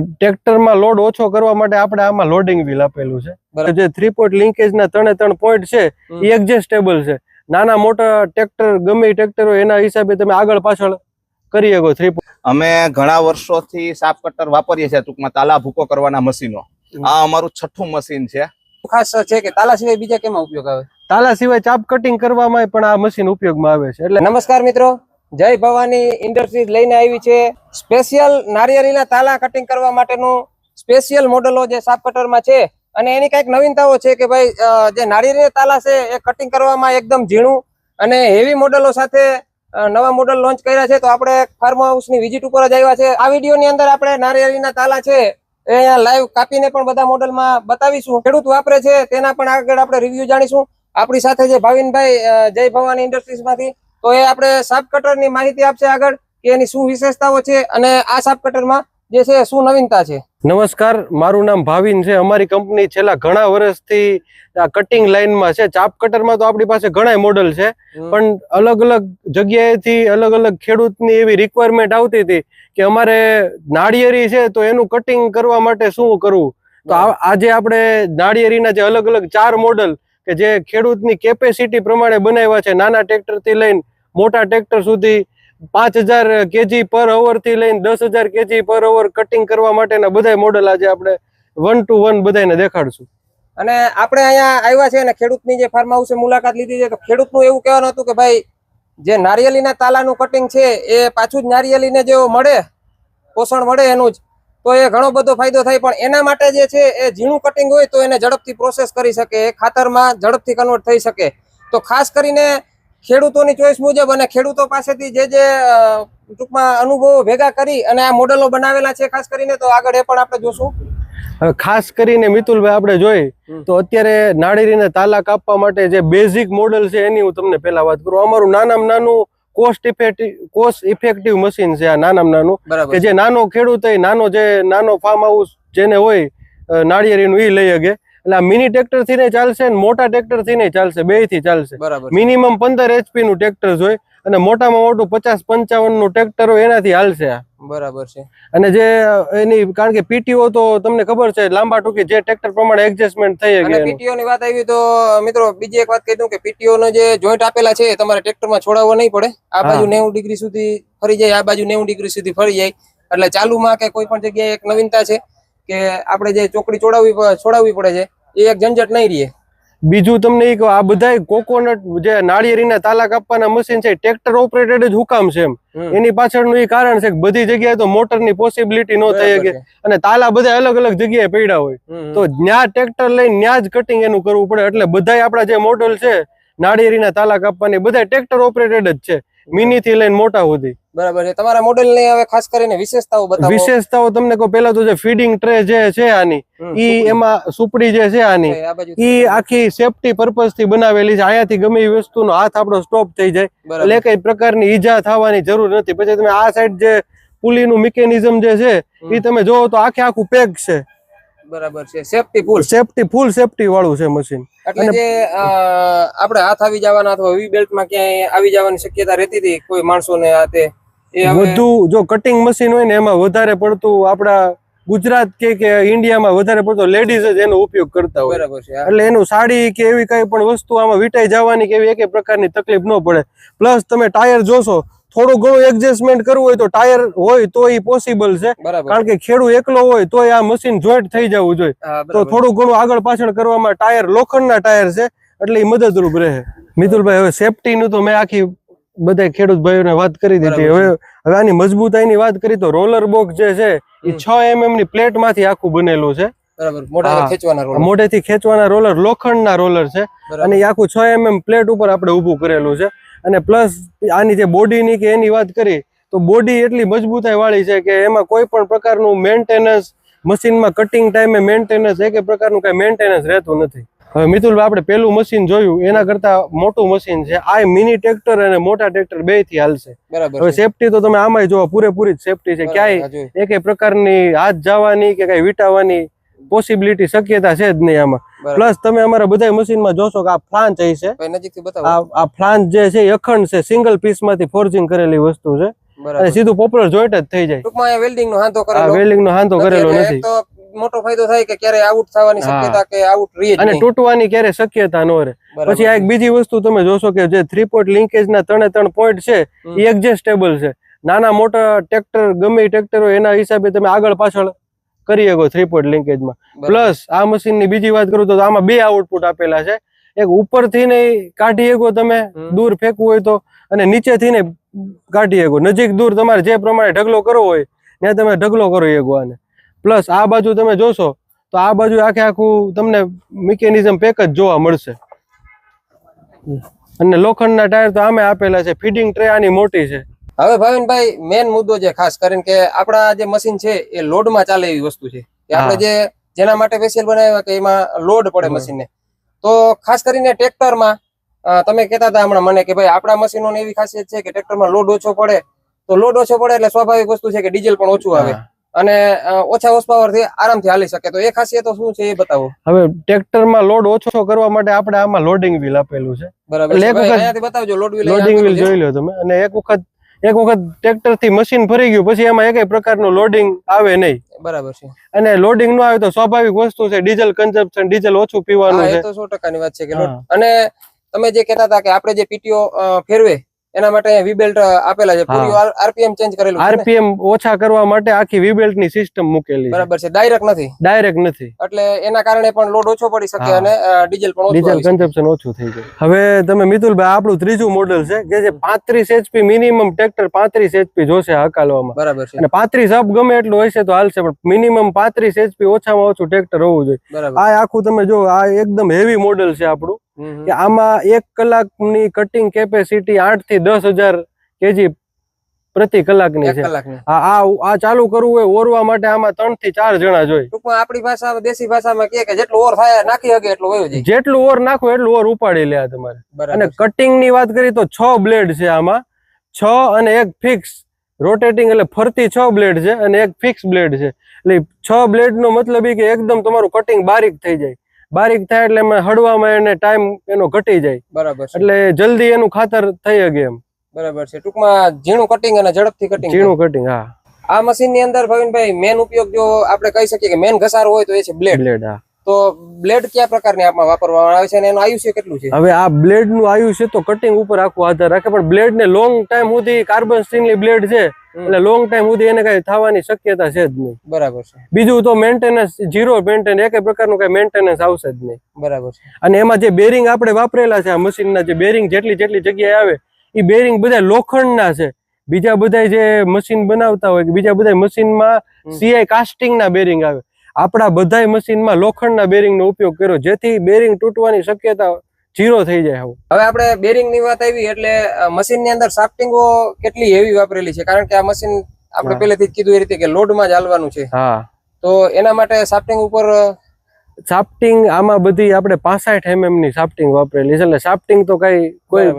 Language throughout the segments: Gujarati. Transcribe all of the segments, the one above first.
ટ્રેક્ટરમાં લોડ ઓછો કરવા માટે આપણે આમાં લોડિંગ વ્હીલ આપેલું છે. જે થ્રી પોઈન્ટ લિંકેજ ના ત્રણે ત્રણ પોઈન્ટ છે. એ એડજસ્ટેબલ છે. નાના મોટા ટ્રેક્ટર ગમે ટ્રેક્ટર હોય એના હિસાબે તમે આગળ પાછળ કરી શકો થ્રી અમે ઘણા વર્ષોથી સાપ કટર વાપરીએ છીએ ટૂંકમાં તાલા ભૂકો કરવાના મશીનો. આ અમારું છઠ્ઠું મશીન છે. ખાસ છે કે તાલા સિવાય બીજા કેમાં ઉપયોગ આવે? તાલા સિવાય ચાપ કટિંગ કરવામાં પણ આ મશીન ઉપયોગમાં આવે છે. એટલે નમસ્કાર મિત્રો. જય ભવાની ઇન્ડસ્ટ્રીઝ લઈને આવી છે. સ્પેશિયલ નારિયેળીના તાલા કટિંગ કરવા માટેનું સ્પેશિયલ મોડલો જે સાપ કટરમાં છે. અને એની કંઈક નવીનતાઓ છે કે ભાઈ જે નારિયેળીના તાલા છે એ કટિંગ કરવામાં એકદમ ઝીણું અને હેવી મોડલો સાથે નવા મોડલ લોન્ચ કર્યા છે. તો આપણે ફાર્મ હાઉસની વિઝિટ ઉપર જ આવ્યા છે. આ વિડીયોની અંદર આપણે નારિયેળીના તાલા છે એ અહીંયા લાઈવ કાપીને પણ બધા મોડલમાં બતાવીશું. ખેડૂત વાપરે છે, તેના પણ આગળ આપણે રિવ્યુ જાણીશું. આપણી સાથે જે ભાવિનભાઈ જય ભવાની ઇન્ડસ્ટ્રીઝમાંથી તો એ આપણે સાપ કટરની માહિતી આપશે આગળ કે એની શું વિશેષતાઓ છે અને આ સાપ કટરમાં જે છે શું નવીનતા છે. નમસ્કાર મારું નામ ભાવિન છે. અમારી કંપની છેલ્લા ઘણા વર્ષથી આ કટિંગ લાઇનમાં છે. ચાપ કટરમાં તો આપણી પાસે ઘણા મોડલ છે પણ અલગ અલગ જગ્યાએથી અલગ અલગ ખેડૂતની એવી રિક્વાયરમેન્ટ આવતી હતી કે અમારે નાળિયેરી છે તો એનું કટિંગ કરવા માટે શું કરવું? તો આજે આપણે નાળિયેરીના જે અલગ અલગ ચાર મોડલ કે જે ખેડૂતની કેપેસિટી પ્રમાણે બનાવ્યા છે, નાના ટ્રેક્ટરથી લઈને મોટા ટ્રેક્ટર સુધી પાંચ હજાર કેજી પર અવરથી લઈને દસ હજાર કેજી પર અવર કટિંગ કરવા માટેના બધા મોડલ આજે આપણે વન ટુ વન બધાને દેખાડશું. અને આપણે અહીંયા આવ્યા છે અને ખેડૂતની જે ફાર્મ હાઉસે મુલાકાત લીધી છે, તો ખેડૂતનું એવું કહેવાનું હતું કે ભાઈ, જે નારિયેળીના તાલાનું કટિંગ છે, એ પાછું જ નારિયેળીને જેવો મળે, પોષણ મળે એનું જ. તો એ ઘણો બધો ફાયદો થાય પણ એના માટે જે છે એ ઝીણું કટિંગ હોય તો એને ઝડપથી પ્રોસેસ કરી શકે એ ખાતરમાં ઝડપથી કન્વર્ટ થઈ શકે. તો ખાસ કરીને ખેડૂતોની ચોઈસ મુજબ અને ખેડૂતો પાસેથી જે જે ટૂંકમાં અનુભવો ભેગા કરી અને આ મોડેલો બનાવેલા છે ખાસ કરીને તો આગળ એ પણ આપણે જોશું. ખાસ કરીને મિતુલભાઈ આપણે જોઈ તો અત્યારે નાળિયેરીને તાલા કાપવા માટે જે બેઝિક મોડલ છે એની હું તમને પહેલા વાત કરું. અમારું નાનામાં નાનું cost effective cost effective machine છે આ નાનામાં નાનું કે જે નાનો ખેડૂત હોય નાનો જે નાનો ફાર્મ હાઉસ જેને હોય નાળિયેરીનું એ લઈ શકે. એટલે આ મિની ટ્રેક્ટરથી નહીં ચાલશે ને મોટા ટ્રેક્ટરથી નહીં ચાલશે બેથી ચાલશે મિનિમમ પંદર એચપી નું ટ્રેક્ટર હોય અને મોટામાં મોટું પચાસ પંચાવનનું ટ્રેક્ટર હોય એનાથી હાલશે બરાબર છે. અને જે એની કારણ કે પીટીઓ તો તમને ખબર છે લાંબા ટૂંકી જે ટ્રેક્ટર પ્રમાણે એડજસ્ટમેન્ટ થઈ શકે પીટીઓ ની વાત આવી તો મિત્રો બીજી એક વાત કહી દઉં કે પીટીઓ નો જે જોઈન્ટ આપેલા છે તમારે ટ્રેક્ટરમાં છોડાવવો નહીં પડે. આ બાજુ નેવું ડિગ્રી સુધી ફરી જાય આ બાજુ નેવું ડિગ્રી સુધી ફરી જાય. એટલે ચાલુમાં કે કોઈ પણ જગ્યાએ એક નવીનતા છે કે આપણે જે ચોકડી છોડાવવી છોડાવવી પડે છે એ એક ઝંઝટ નહીં રહે. બીજું તમને એ આ બધા કોકોનટ જે નાળિયેરીના તાલા કાપવાના મશીન છે ટ્રેક્ટર ઓપરેટેડ જ હુકામ છે એમ. એની પાછળનું એ કારણ છે કે બધી જગ્યાએ તો મોટરની પોસિબિલિટી ન થઈ શકે અને તાલા બધા અલગ અલગ જગ્યાએ પડ્યા હોય. તો ન્યા ટ્રેક્ટર લઈને ન્યા જ કટિંગ એનું કરવું પડે. એટલે બધા આપણા જે મોડલ છે નાળિયેરીના તાલા કાપવાની બધા ટ્રેક્ટર ઓપરેટેડ જ છે. મિની થી લઈને મોટા સુધી. બરાબર છે. તમારા મોડેલની હવે ખાસ કરીને વિશેષતાઓ બતાવો. વિશેષતાઓ તમને કહું પેલા તો જે ફીડિંગ ટ્રે જે છે આની ઈ એમાં સુપડી જે છે આની ઈ આખી સેફટી પર્પઝથી બનાવેલી છે. આયાથી ગમે એ વસ્તુનો હાથ આપણો સ્ટોપ થઈ જાય. એટલે કઈ પ્રકારની ઈજા થવાની જરૂર નથી. પછી તમે આ સાઈડ જે પુલીનું મિકેનિઝમ જે છે એ તમે જોવો તો આખે આખું પેક છે. બરાબર છે. Safety full safety full safety વાળું છે મશીન એટલે જે આપણે હાથ આવી જવાના અથવા વી બેલ્ટમાં ક્યાંય આવી જવાની શક્યતા રહેતી હતી? કોઈ માણસોને એ વધુ જો કટિંગ મશીન હોય ને એમાં વધારે પડતું આપણા ગુજરાત કે કે ઇન્ડિયામાં વધારે પડતો લેડીઝ જ એનો ઉપયોગ કરતા હોય. બરાબર છે એટલે એનું સાડી કે એવી કઈ પણ વસ્તુ આમાં વીંટાઈ જવાની કે એવી એકે પ્રકારની તકલીફ ન પડે. પ્લસ તમે ટાયર જોશો થોડું ઘણું એડજસ્ટમેન્ટ કરવું હોય તો ટાયર હોય તો એ પોસિબલ છે કારણ કે ખેડૂત એકલો હોય તોય આ મશીન જોઈન્ટ થઈ જવું જોઈએ. તો થોડું ઘણું આગળ પાછળ કરવામાં ટાયર લોખંડના ટાયર છે એટલે એ મદદરૂપ રહે. મિતુલભાઈ હવે સેફટી નું તો મેં આખી બધા ખેડૂત ભાઈઓને વાત કરી દીધી. હવે હવે આની મજબૂતાઈની વાત કરી તો રોલર બોક્સ જે છે એ છ એમએમની પ્લેટમાંથી આખું બનેલું છે. મોઢેથી ખેંચવાના રોલર લોખંડના રોલર છે. અને આખું છ એમએમ પ્લેટ ઉપર આપણે ઉભું કરેલું છે. અને પ્લસ આની જે બોડીની કે એની વાત કરી તો બોડી એટલી મજબૂતાઈ વાળી છે કે એમાં કોઈ પણ પ્રકારનું મેન્ટેનન્સ મશીનમાં કટિંગ ટાઈમે મેન્ટેનન્સ એક પ્રકારનું કઈ મેન્ટેનન્સ રહેતું નથી. હવે મિતુલભાઈ આપણે પેલું મશીન જોયું એના કરતા મોટું મશીન છે. આ મિની ટ્રેક્ટર અને મોટા ટ્રેક્ટર બેથી હાલશે. બરાબર હવે સેફટી તો તમે આમાંય જોવો પૂરેપૂરી જ સેફટી છે. ક્યાંય એક પ્રકારની હાથ જવાની કે કઈ વીંટાવાની પોસિબિલિટી શક્યતા છે જ નહીં આમાં. પ્લસ તમે અમારા બધા મશીનમાં જોશો કે આ ફ્લાન્ચ અહીં છે નજીકથી બતાવો. આ આ જે છે અખંડ છે સિંગલ પીસમાંથી ફોર્જિંગ કરેલી વસ્તુ છે. અને સીધું પોપ્યુલર જોઈન્ટ જ થઈ જાય. ટૂંકમાં વેલ્ડિંગ નો હાંધો કરેલો. વેલ્ડિંગ નો હાંધો નથી કરેલો નથી. મોટો ફાયદો થાય કે ક્યારે આઉટ થવાની શક્યતા કે આઉટ રહી અને તૂટવાની ક્યારે શક્યતા ન રહે. પછી આ એક બીજી વસ્તુ તમે જોશો કે જે થ્રી પોઈન્ટ લિંકેજ ના ત્રણે ત્રણ પોઈન્ટ છે એ એડજસ્ટેબલ છે. નાના મોટા ટ્રેક્ટર ગમે ટ્રેક્ટર હોય એના હિસાબે તમે આગળ પાછળ કરી શકો થ્રી પોઈન્ટ લિંકેજમાં પ્લસ આ મશીનની બીજી વાત કરું તો આમાં બે આઉટપુટ આપેલા છે. એક ઉપરથી ને કાઢી શકો તમે દૂર ફેંકવું હોય તો અને નીચેથી ને કાઢી શકો. નજીક દૂર તમારે જે પ્રમાણે ઢગલો કરવો હોય ત્યાં તમે ઢગલો કરો શકો આને. પ્લસ આ બાજુ તમે જોશો તો આ બાજુ આખે આખું તમને મિકેનિઝમ પેક જ જોવા મળશે. અને લોખંડના ટાયર તો આમે આપેલા છે. ફીડિંગ ટ્રે આની મોટી છે. હવે ભાવિનભાઈ મેન મુદ્દો છે ખાસ કરીને કે આપણા જે મશીન છે એ લોડમાં ચાલે એવી વસ્તુ છે. કે આપણે જે જેના માટે સ્પેશિયલ બનાવ્યા કે એમાં લોડ પડે મશીનને તો ખાસ કરીને ટ્રેક્ટરમાં તમે કહેતા હતા હમણાં મને કે ભાઈ આપણા મશીનોની એવી ખાસિયત છે કે ટ્રેક્ટરમાં લોડ ઓછો પડે. તો લોડ ઓછો પડે એટલે સ્વાભાવિક વસ્તુ છે કે ડીઝલ પણ ઓછું આવે. અને ઓછા હોર્સ પાવરથી આરામથી હાલી શકે. તો એ ખાસિયતો શું છે એ બતાવો. હવે ટ્રેક્ટરમાં લોડ ઓછો કરવા માટે આપણે આમાં લોડિંગ વ્હીલ આપેલું છે. બરાબર એક વખત બતાવજો લોડિંગ વ્હીલ જોઈ લો તમે. અને એક વખત એક વખત ટ્રેક્ટરથી મશીન ફરી ગયું પછી એમાં એક પ્રકારનું લોડિંગ આવે નહીં. બરાબર છે. અને લોડિંગ ન આવે તો સ્વાભાવિક વસ્તુ છે ડીઝલ કન્ઝપ્શન ડીઝલ ઓછું પીવાનું છે. તો સો ટકાની વાત છે કે અને તમે જે કહેતા હતા કે આપણે જે પીટીઓ ફેરવે એના માટે અહીંયા વીબેલ્ટ આપેલા છે. પૂરી આરપીએમ ચેન્જ કરેલું આરપીએમ ઓછા કરવા માટે આખી વીબેલ્ટની સિસ્ટમ મૂકેલી બરાબર છે. ડાયરેક્ટ નથી. ડાયરેક્ટ નથી. એટલે એના કારણે પણ લોડ ઓછો પડી શકે અને ડીઝલ પણ ઓછું ડીઝલ કન્ઝમ્પશન ઓછું થઈ જાય હવે તમે મિતુલભાઈ આપણું ત્રીજું મોડેલ છે કે જે પાંત્રીસ એચપી મિનિમમ ટ્રેક્ટર પાંત્રીસ એચપી જોશે હકાલવામાં બરાબર છે. અને પાંત્રીસ અપ ગમે એટલું હશે તો હાલશે પણ મિનિમમ પાંત્રીસ એચપી ઓછામાં ઓછું ટ્રેક્ટર હોવું જોઈએ. આ આખું તમે જો આ એકદમ હેવી મોડેલ છે આપણું. કે આમાં એક કલાકની કટિંગ કેપેસિટી આઠથી દસ હજાર કેજી પ્રતિ કલાકની છે. આ આ ચાલુ કરવું હોય ઓરવા માટે આમાં ત્રણથી ચાર જણા જોઈએ ટૂંકમાં આપણી ભાષામાં દેશી ભાષામાં કે જેટલું ઓર થાય નાખી શકે એટલું હોય જાય. જેટલું ઓર નાખો એટલું ઓર ઉપાડી લે તમારે. અને કટિંગની વાત કરી તો છ બ્લેડ છે આમાં. છ અને એક ફિક્સ રોટેટિંગ એટલે ફરતી છ બ્લેડ છે અને એક ફિક્સ બ્લેડ છે. એટલે છ બ્લેડ નો મતલબ એ કે એકદમ તમારું કટિંગ બારીક થઈ જાય. બારીક થાય એટલે એમાં હળવામાં એને ટાઈમ એનો ઘટી જાય. બરાબર એટલે જલ્દી એનું ખાતર થઈ શકે એમ. બરાબર છે. ટૂંકમાં ઝીણું કટિંગ અને ઝડપથી કટિંગ ઝીણું કટિંગ હા. આ મશીનની અંદર ભાવિનભાઈ મેન ઉપયોગ જો આપણે કહી શકીએ કે મેન ઘસારો હોય તો એ છે બ્લેડ બ્લેડ હા. તો બ્લેડ કયા પ્રકારની આપમાં વાપરવામાં આવે છે અને એનું આયુષ્ય કેટલું છે? હવે આ બ્લેડનું આયુષ્ય તો કટિંગ ઉપર આખું આધાર રાખે પણ બ્લેડ ને લોંગ ટાઈમ સુધી કાર્બન સ્ટીલ બ્લેડ છે એટલે લોંગ ટાઈમ સુધી એને કઈ થવાની શક્યતા છે જ નહીં. બરાબર છે. બીજું તો મેન્ટેનન્સ જીરો મેન્ટેનન્સ એક પ્રકારનું કઈ મેન્ટેનન્સ આવશે જ નહીં. બરાબર છે. અને એમાં જે બેરિંગ આપણે વાપરેલા છે આ મશીનના જે બેરિંગ જેટલી જેટલી જગ્યાએ આવે એ બેરિંગ બધા લોખંડના છે. બીજા બધા જે મશીન બનાવતા હોય કે બીજા બધા મશીનમાં. સીઆઈ કાસ્ટિંગના બેરિંગ આવે. આપણા બધાય મશીનમાં લોખંડના બેરિંગનો ઉપયોગ કર્યો જેથી બેરિંગ તૂટવાની શક્યતા જીરો થઈ જાય હવે આપણે બેરિંગની વાત આવી એટલે મશીનની અંદર સાફ્ટિંગો કેટલી હેવી વાપરેલી છે? કારણ કે આ મશીન આપણે. પહેલેથી જ કીધું એ રીતે કે લોડમાં જ હાલવાનું છે. હા. તો એના માટે સાફ્ટિંગ ઉપર સાફ્ટિંગ આમાં બધી આપણે પાસઠ એમએમની સાફ્ટિંગ વાપરેલી છે. એટલે સાફ્ટિંગ તો કઈ કોઈ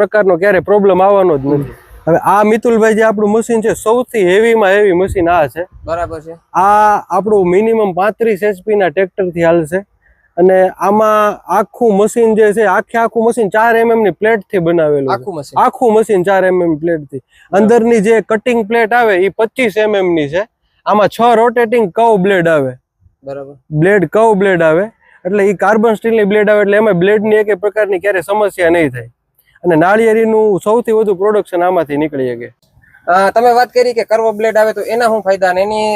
પ્રકારનો ક્યારે પ્રોબ્લેમ આવવાનો જ નથી. હવે આ મિતુલભાઈ જે આપણું મશીન છે સૌથી હેવીમાં હેવી મશીન આ છે. બરાબર છે. આ આપણું મિનિમમ પાંત્રીસ એચપી ના ટ્રેક્ટરથી હાલશે અને આમાં આખું મશીન જે છે આખે આખું મશીન ચાર એમએમની પ્લેટથી બનાવેલું આખું મશીન આખું મશીન ચાર એમએમ પ્લેટથી. અંદરની જે કટિંગ પ્લેટ આવે એ પચીસ એમએમની છે. આમાં છ રોટેટિંગ કવ બ્લેડ આવે. બરાબર. બ્લેડ કવ બ્લેડ આવે. એટલે એ કાર્બન સ્ટીલની બ્લેડ આવે એટલે એમાં બ્લેડની એક પ્રકારની ક્યારે સમસ્યા નહીં થાય. અને નાળિયેરીનું સૌથી વધુ પ્રોડક્શન આમાંથી નીકળી શકે. તમે વાત કરી કે કર્વ બ્લેડ આવે તો એના શું ફાયદા અને એની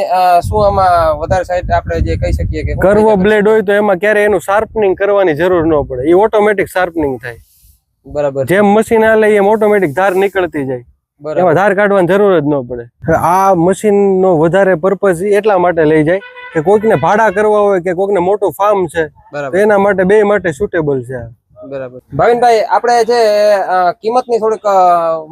શું આમાં વધારે સાઈડ આપણે જે કહી શકીએ કે કર્વો બ્લેડ હોય તો એમાં ક્યારે એનું શાર્પનિંગ કરવાની જરૂર ન પડે. એ ઓટોમેટિક શાર્પનિંગ થાય. બરાબર. જેમ મશીન હાલે એમ ઓટોમેટિક ધાર નીકળતી જાય. એમાં ધાર કાઢવાની જરૂર જ ન પડે. આ મશીનનો વધારે પર્પઝ એટલા માટે લઈ જાય કે કોઈકને ભાડા કરવા હોય કે કોઈકને મોટું ફાર્મ છે એના માટે બે માટે સુટેબલ છે. બરાબર. ભાવિનભાઈ આપણે જે કિંમતની થોડીક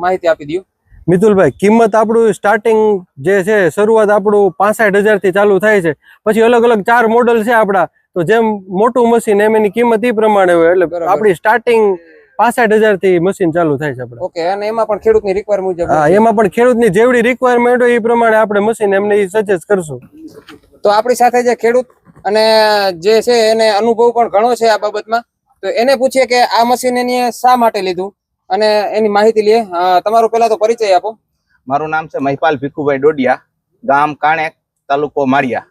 માહિતી આપી દઉં મિથુલભાઈ કિંમત આપણું સ્ટાર્ટિંગ જે છે શરૂઆત આપણું પાસઠ હજારથી ચાલુ થાય છે. પછી અલગ અલગ ચાર મોડલ છે આપણા. તો જેમ મોટું મશીન એમ એની કિંમત એ પ્રમાણે હોય. એટલે. આપણી સ્ટાર્ટિંગ પાસઠ હજારથી મશીન ચાલુ થાય છે આપણે. ઓકે અને એમાં પણ ખેડૂતની રિક્વાયર મુજબ હા એમાં પણ ખેડૂતની જેવડી રિક્વાયરમેન્ટ હોય એ પ્રમાણે આપણે મશીન એમને સજેસ્ટ કરશું. તો આપણી સાથે જે ખેડૂત અને જે છે એને અનુભવ પણ ઘણો છે આ બાબતમાં. તો એને પૂછીએ કે આ મશીન એની શા માટે લીધું? અને એની માહિતી લઈએ. તમારો પહેલા તો પરિચય આપો. મારું નામ છે મહિપાલ ભીખુભાઈ ડોડિયા ગામ કાણેક તાલુકો માળિયા.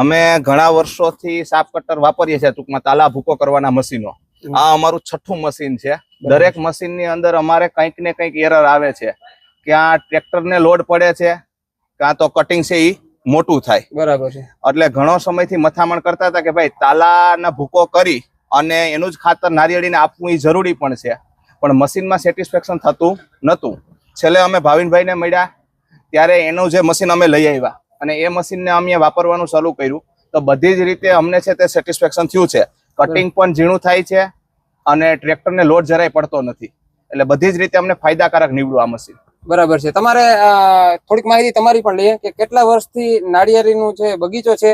અમે ઘણા વર્ષોથી સાપ કટર વાપરીએ છીએ ટૂંકમાં તાલા ભૂકો કરવાના મશીનો આ અમારું છઠ્ઠું મશીન છે. દરેક મશીનની અંદર અમારે કંઈક ને કંઈક એરર આવે છે. ક્યાં ટ્રેક્ટરને લોડ પડે છે કાં તો કટિંગ છે એ મોટું થાય. બરાબર છે. એટલે ઘણો સમયથી મથામણ કરતા હતા કે ભાઈ તાલાના ભૂકો કરી અને એનું જ ખાતર નારિયેળીને આપવું એ જરૂરી પણ છે. પણ મશીનમાં સેટિસ્ફેક્શન થતું નહોતું. છેલ્લે અમે ભાવિનભાઈને મળ્યા, ત્યારે એનું જે મશીન અમે લઈ આવ્યા. અને એ મશીનને અમે વાપરવાનું શરૂ કર્યું. તો બધી જ રીતે અમને છે તે સેટિસ્ફેક્શન થયું છે. કટિંગ પણ ઝીણું થાય છે અને ટ્રેક્ટરને લોડ જરાય પડતો નથી. એટલે બધી જ રીતે અમને ફાયદાકારક નીવડ્યું આ મશીન. બરાબર છે. તમારે થોડીક માહિતી તમારી પણ લઈએ કે કેટલા વર્ષથી નાળિયેરીનું જે બગીચો છે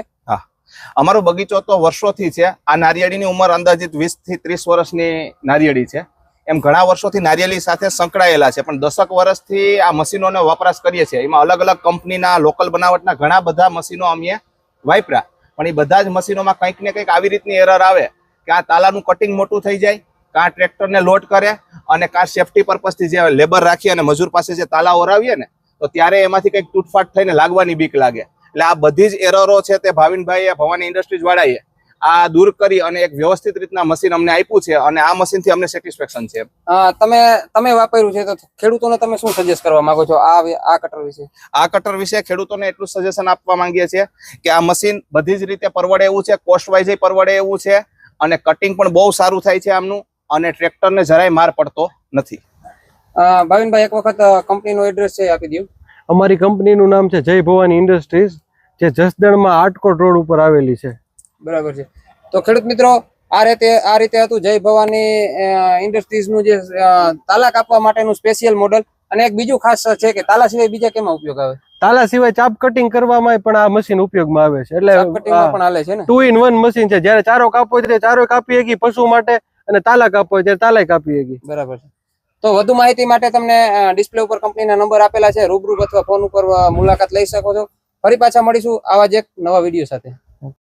અમારો બગીચો તો વર્ષોથી છે. આ નારિયેળીની ઉંમર અંદાજિત વીસથી ત્રીસ વર્ષની નારિયેળી છે. એમ ઘણા વર્ષોથી નારિયેળી સાથે સંકળાયેલા છે, પણ દસક વર્ષથી આ મશીનોનો વપરાશ કરીએ છીએ. એમાં અલગ અલગ કંપનીના, લોકલ બનાવટના ઘણા બધા મશીનો અમે વાપર્યા. પણ એ બધા જ મશીનોમાં કંઈક ને કંઈક આવી રીતની એરર આવે કે આ તાલાનું કટિંગ મોટું થઈ જાય, કાં ટ્રેક્ટરને લોડ કરે અને કાં સેફટી પર્પઝથી જે લેબર રાખી અને મજૂર પાસે જે તાલા ઓરાવીએ ને, તો ત્યારે એમાંથી કંઈક તૂટફાટ થઈને લાગવાની બીક લાગે. એટલે આ બધી જ એરરો છે તે ભાવિનભાઈએ ભવાની ઇન્ડસ્ટ્રીઝ વાળાએ આ દૂર કરી અને એક વ્યવસ્થિત રીતના મશીન અમને આપ્યું છે અને આ મશીનથી અમને સેટિસ્ફેક્શન છે. તમે તમે વાપર્યું છે તો ખેડૂતોને તમે શું સજેસ્ટ કરવા માંગો છો? આ આ કટર વિશે. આ કટર વિશે ખેડૂતોને એટલું સજેશન આપવા માંગીએ છીએ કે આ મશીન બધી જ રીતે પરવડે એવું છે કોસ્ટ વાઇઝ પરવડે એવું છે અને કટિંગ પણ બહુ સારું થાય છે આમનું અને ટ્રેક્ટરને જરાય માર પડતો નથી. ભાવિનભાઈ એક વખત કંપનીનું એડ્રેસ છે આપી દઉં અમારી કંપનીનું નામ છે જય ભવાની ઇન્ડસ્ટ્રીઝ જે જસદણમાં આટકોટ રોડ ઉપર આવેલી છે. બરાબર છે. તો ખેડૂત મિત્રો આ રીતે આ રીતે હતું જય ભવાની ઇન્ડસ્ટ્રીઝનું જે તાલા કાપવા માટેનું સ્પેશિયલ મોડલ. અને એક બીજું ખાસ છે કે તાલા સિવાય બીજા કેમાં ઉપયોગ આવે? તાલા સિવાય ચાપ કટિંગ કરવામાં પણ આ મશીન ઉપયોગમાં આવે છે. એટલે પણ હાલે છે ને? ટુ ઇન વન મશીન છે. જ્યારે ચારો કાપવો ત્યારે ચારો કાપી શકી પશુ માટે અને તાલા કાપવો ત્યારે તાલાય કાપી શકી બરાબર છે. તો વધુ માહિતી માટે તમને ડિસ્પ્લે ઉપર કંપનીના નંબર આપેલા છે. રૂબરૂ અથવા ફોન ઉપર મુલાકાત લઈ શકો છો. ફરી પાછા મળીશું આવા જ એક નવા વીડિયો સાથે.